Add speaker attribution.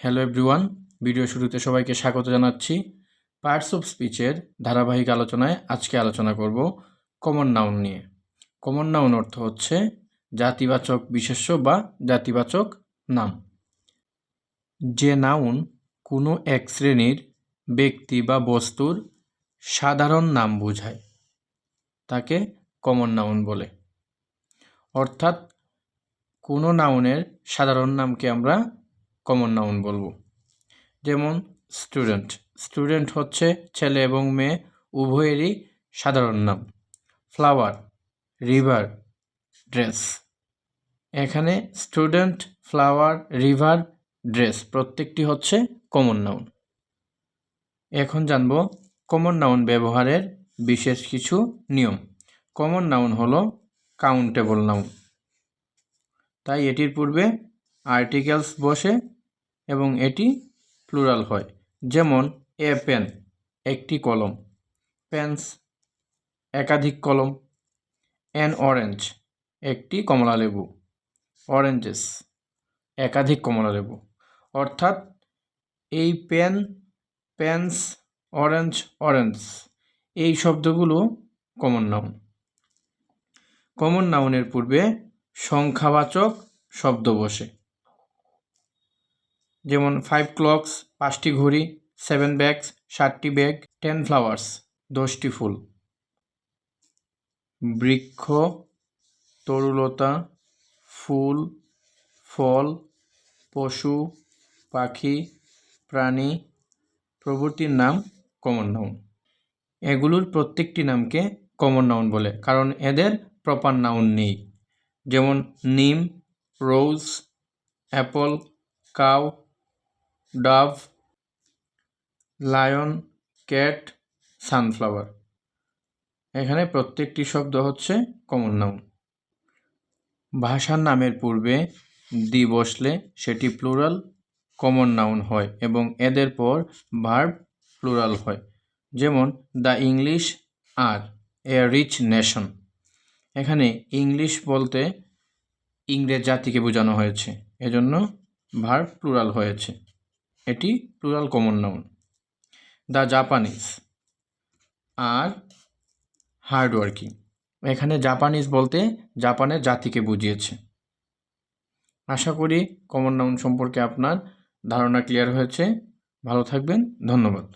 Speaker 1: Hello everyone video শুরুতে সবাইকে স্বাগত জানাচ্ছি। পার্টস অফ স্পিচের ধারাবাহিক আলোচনায় আজকে আলোচনা করব কমন নাউন নিয়ে। কমন নাউন অর্থ হচ্ছে জাতিবাচক বিশেষ্য বা জাতিবাচক নাম। যে নাউন কোনো এক শ্রেণির ব্যক্তি বা বস্তুর সাধারণ নাম বোঝায়, তাকে কমন নাউন বলে। অর্থাৎ কোনো নাউনের সাধারণ নামকে আমরা কমন নাউন বলব। যেমন স্টুডেন্ট স্টুডেন্ট হচ্ছে ছেলে এবং মেয়ে, উভয়েরই সাধারণ নাম। ফ্লাওয়ার রিভার ড্রেস এখানে স্টুডেন্ট ফ্লাওয়ার রিভার ড্রেস প্রত্যেকটি হচ্ছে কমন নাউন এখন জানব কমন নাউন ব্যবহারের বিশেষ কিছু নিয়ম। কমন নাউন হলো কাউন্টেবল নাউন তাই এটির পূর্বে আর্টিকেলস বসে এবং এটি প্লুরাল হয়। যেমন এ পেন একটি কলম। পেন্স একাধিক কলম। অ্যান অরেঞ্জ একটি কমলালেবু অরেঞ্জেস একাধিক কমলালেবু অর্থাৎ, এই পেন পেন্স অরেঞ্জ অরেঞ্জ এই শব্দগুলো কমন নাউন কমন নাউনের পূর্বে সংখ্যাবাচক শব্দ বসে। যেমন ফাইভ ক্লকস পাঁচটি ঘড়ি সেভেন ব্যাগস ষাটটি ব্যাগ টেন ফ্লাওয়ার্স দশটি ফুল। বৃক্ষ, তরুলতা, ফুল, ফল, পশু, পাখি, প্রাণী, প্রভৃতির নাম কমন নাউন এগুলোর প্রত্যেকটি নামকে কমন নাউন বলে, কারণ এদের প্রপার নাউন নেই। যেমন নিম rose apple cow dove, lion, cat, sunflower. এখানে প্রত্যেকটি শব্দ হচ্ছে কমন নাউন। ভাষার নামের পূর্বে দি বসলে সেটি প্লুরাল কমন নাউন হয় এবং এদের পর ভার্ব প্লুরাল হয়। যেমন, the English are a rich nation. এখানে ইংলিশ বলতে ইংরেজ জাতিকে বোঝানো হয়েছে। এজন্য ভার্ব প্লুরাল হয়েছে। এটি plural common noun the Japanese are hard working এখানে জাপানিজ বলতে জাপানের জাতিকে বুঝিয়েছে। আশা করি কমন নাউন সম্পর্কে আপনার ধারণা ক্লিয়ার হয়েছে। ভালো থাকবেন, ধন্যবাদ।